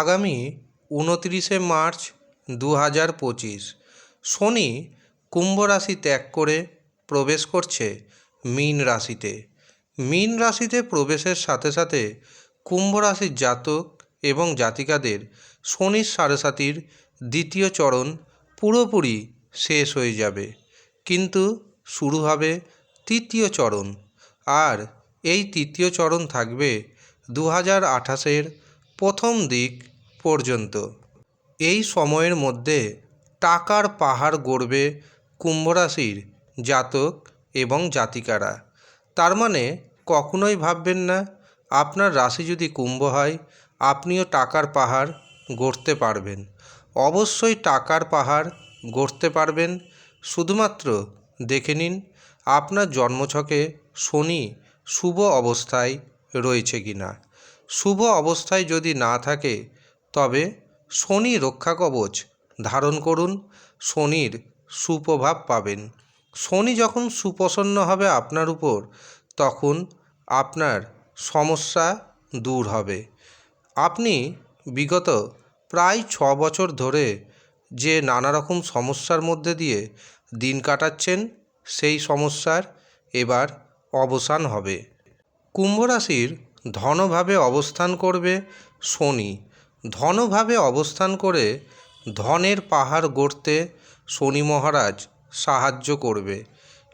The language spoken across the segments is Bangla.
আগামী উনত্রিশে মার্চ দু হাজার পঁচিশ শনি কুম্ভ রাশি ত্যাগ করে প্রবেশ করছে মীন রাশিতে। মীন রাশিতে প্রবেশের সাথে সাথে কুম্ভ রাশির জাতক এবং জাতিকাদের শনির সাড়ে দ্বিতীয় চরণ পুরোপুরি শেষ হয়ে যাবে। কিন্তু শুরু হবে তৃতীয় চরণ। আর এই তৃতীয় চরণ থাকবে দু হাজার আঠাশের প্রথম দিক পর্যন্ত। এই সময়ের মধ্যে টাকার পাহাড় গড়বে কুম্ভরাশির জাতক এবং জাতিকারা। তার মানে কখনোই ভাববেন না, আপনার রাশি যদি কুম্ভ হয়, আপনিও টাকার পাহাড় গড়তে পারবেন। অবশ্যই টাকার পাহাড় গড়তে পারবেন। শুধুমাত্র দেখে নিন, আপনার জন্মছকে শনি শুভ অবস্থায় রয়েছে কি না শুভ অবস্থায় যদি না থাকে, তবে শনি রক্ষা কবচ ধারণ করুন, শনির সুপ্রভাব পাবেন। শনি যখন সুপ্রসন্ন হবে আপনার উপর, তখন আপনার সমস্যা দূর হবে। আপনি বিগত প্রায় ছ বছর ধরে যে নানা রকম সমস্যার মধ্যে দিয়ে দিন কাটাচ্ছেন, সেই সমস্যার এবার অবসান হবে। কুম্ভ রাশির ধনভাবে অবস্থান করবে শনি। ধনভাবে অবস্থান করে ধনের পাহাড় গড়তে শনি মহারাজ সাহায্য করবে।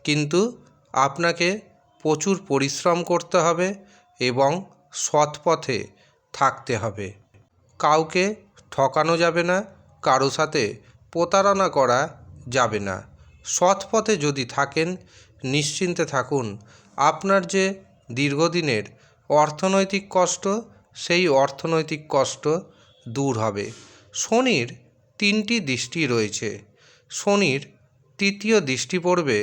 কিন্তু আপনাকে প্রচুর পরিশ্রম করতে হবে এবং সৎ পথে থাকতে হবে। কাউকে ঠকানো যাবে না, কারও সাথে প্রতারণা করা যাবে না। সৎ পথে যদি থাকেন, নিশ্চিন্তে থাকুন। আপনার যে দীর্ঘদিনের অর্থনৈতিক কষ্ট, সেই অর্থনৈতিক কষ্ট দূর হবে। শনির তিনটি দৃষ্টি রয়েছে। শনির তৃতীয় দৃষ্টি পড়বে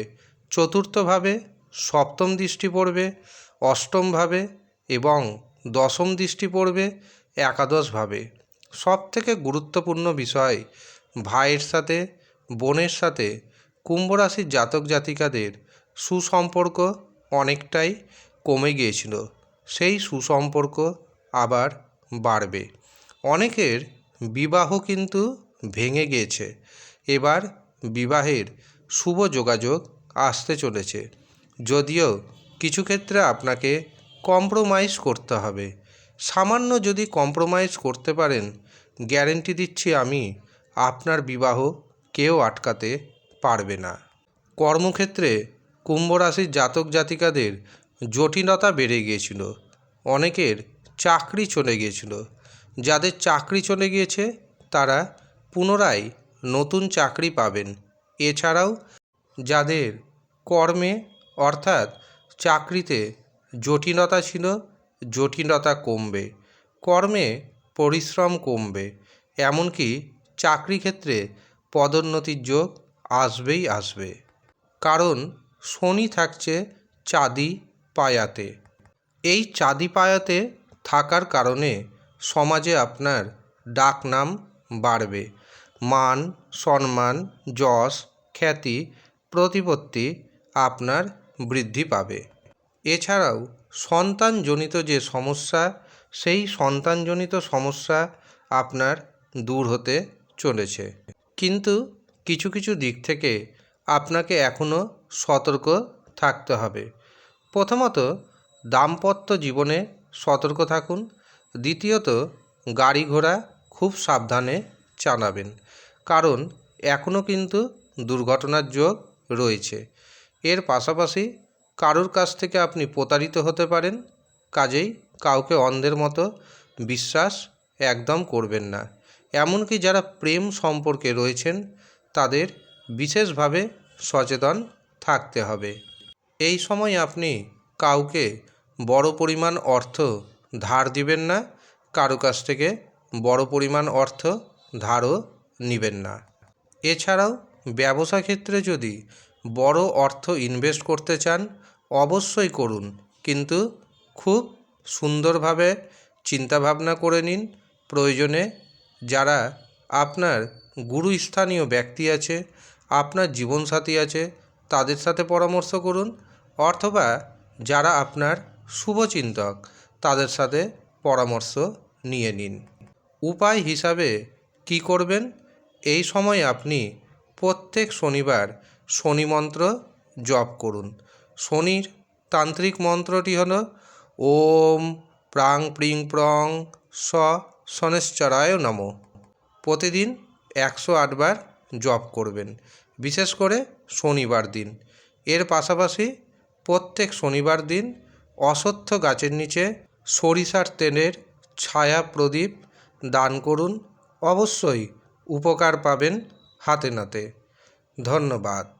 চতুর্থভাবে, সপ্তম দৃষ্টি পড়বে অষ্টমভাবে এবং দশম দৃষ্টি পড়বে একাদশভাবে। সব থেকে গুরুত্বপূর্ণ বিষয়, ভাইয়ের সাথে, বোনের সাথে কুম্ভ রাশির জাতক জাতিকাদের সুসম্পর্ক অনেকটাই কমে গিয়েছিল। সেই সুসম্পর্ক আবার বাড়বে। অনেকের বিবাহ কিন্তু ভেঙে গিয়েছে। এবার বিবাহের শুভ যোগাযোগ আসতে চলেছে। যদিও কিছু ক্ষেত্রে আপনাকে কম্প্রোমাইজ করতে হবে। সামান্য যদি কম্প্রোমাইজ করতে পারেন, গ্যারেন্টি দিচ্ছি আমি, আপনার বিবাহ কেউ আটকাতে পারবে না। কর্মক্ষেত্রে কুম্ভ রাশির জাতক জাতিকাদের জটিলতা বেড়ে গিয়েছিল। অনেকের চাকরি চলে গিয়েছিল। যাদের চাকরি চলে গিয়েছে, তারা পুনরায় নতুন চাকরি পাবেন। এছাড়াও, যাদের কর্মে, অর্থাৎ চাকরিতে জটিলতা ছিল, জটিলতা কমবে। কর্মে পরিশ্রম কমবে। এমনকি চাকরি ক্ষেত্রে পদোন্নতির যোগ আসবেই আসবে। কারণ শনি থাকছে চাঁদি পায়াতে। এই চাঁদি পায়াতে থাকার কারণে সমাজে আপনার ডাকনাম বাড়বে। মান, সম্মান, যশ, খ্যাতি, প্রতিপত্তি আপনার বৃদ্ধি পাবে। এছাড়াও সন্তানজনিত যে সমস্যা, সেই সন্তানজনিত সমস্যা আপনার দূর হতে চলেছে। কিন্তু কিছু কিছু দিক থেকে আপনাকে এখনও সতর্ক থাকতে হবে। প্রথমত, দাম্পত্য জীবনে সতর্ক থাকুন। দ্বিতীয়ত, গাড়ি ঘোড়া খুব সাবধানে চালাবেন। কারণ এখনও কিন্তু দুর্ঘটনার যোগ রয়েছে। এর পাশাপাশি, কারোর কাছ থেকে আপনি প্রতারিত হতে পারেন। কাজেই কাউকে অন্ধের মতো বিশ্বাস একদম করবেন না। এমনকি যারা প্রেম সম্পর্কে রয়েছেন, তাদের বিশেষভাবে সচেতন থাকতে হবে। এই সময় আপনি কাউকে বড় পরিমাণ অর্থ ধার দিবেন না, কারও কাছ থেকে বড় পরিমাণ অর্থ ধারও নেবেন না। এছাড়াও ব্যবসা ক্ষেত্রে যদি বড় অর্থ ইনভেস্ট করতে চান, অবশ্যই করুন, কিন্তু খুব সুন্দরভাবে চিন্তাভাবনা করে নিন। প্রয়োজনে যারা আপনার গুরুস্থানীয় ব্যক্তি আছে, আপনার জীবনসাথী আছে, তাদের সাথে পরামর্শ করুন। অথবা যারা আপনার শুভচিন্তক, তাদের সাথে পরামর্শ নিয়ে নিন। উপায় হিসাবে কি করবেন? এই সময় আপনি প্রত্যেক শনিবার শনি মন্ত্র জপ করুন। শনির তান্ত্রিক মন্ত্রটি হল ওম প্রাং প্রিং প্রং স শনেশ্চরায় নম। প্রতিদিন একশো আটবার জপ করবেন, বিশেষ করে শনিবার দিন। এর পাশাপাশি প্রত্যেক শনিবার দিন অশ্বত্থ গাছের নিচে সরিষার তেলের ছায়া প্রদীপ দান করুন। অবশ্যই উপকার পাবেন হাতে নাতে। ধন্যবাদ।